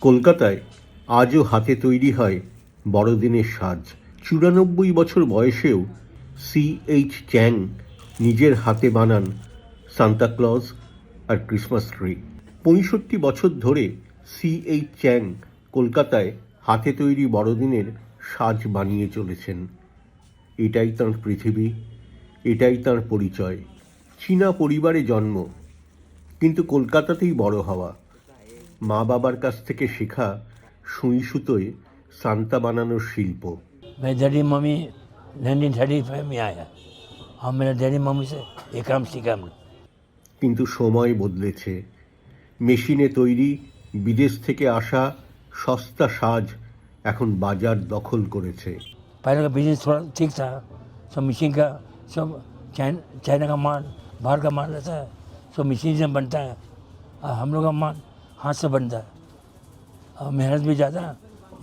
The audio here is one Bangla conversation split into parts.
কলকাতায় আজও হাতে তৈরি হয় বড়দিনের সাজ। চুরানব্বই বছর বয়সেও সি এইচ চ্যাং নিজের হাতে বানান সান্তাক্লজ আর ক্রিসমাস ট্রি। পঁয়ষট্টি বছর ধরে সি এইচ চ্যাং কলকাতায় হাতে তৈরি বড়দিনের সাজ বানিয়ে চলেছেন। এটাই তাঁর পৃথিবী, এটাই তাঁর পরিচয়। চীনা পরিবারে জন্ম, কিন্তু কলকাতাতেই বড় হওয়া। মা বাবার কাছ থেকে শেখা সুই সুতোয় সান্তা বানানোর শিল্প मैं daddy mummy nineteen thirty five में आया और मेरे डैडी मम्मी से ये काम सीखा हमने কিন্তু সময় বদলেছে মেশিনে তৈরি বিদেশ থেকে আসা সস্তা সাজ এখন বাজার দখল করেছে पहले का बिजनेस थोड़ा ठीक था सब मशीन का सब चाइना चाइना का माल बाहर का माल रहता है सब मशीन से बनता है और हम लोग का माल हाथ से बनता है और मेहनत भी ज़्यादा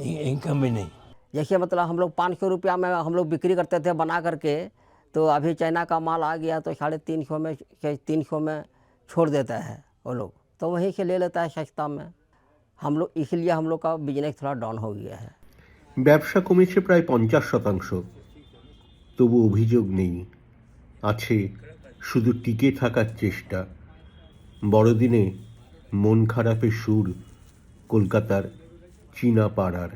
इ- इनकम भी नहीं जैसे मतलब हम लोग पाँच सौ रुपया में हम लोग बिक्री करते थे बना करके तो अभी चाइना का माल आ गया तो साढ़े तीन सौ में तीन सौ में छोड़ देता है वो लोग तो वहीं से ले लेता है सस्ता में हम लोग इसलिए हम लोग का बिजनेस थोड़ा डाउन हो गया है ব্যবসা কমেছে প্রায় পঞ্চাশ শতাংশ তবু অভিযোগ নেই আছে শুধু টিকে থাকার চেষ্টা বড়দিনে মন খারাপের সুর কলকাতার চীনা পাড়ার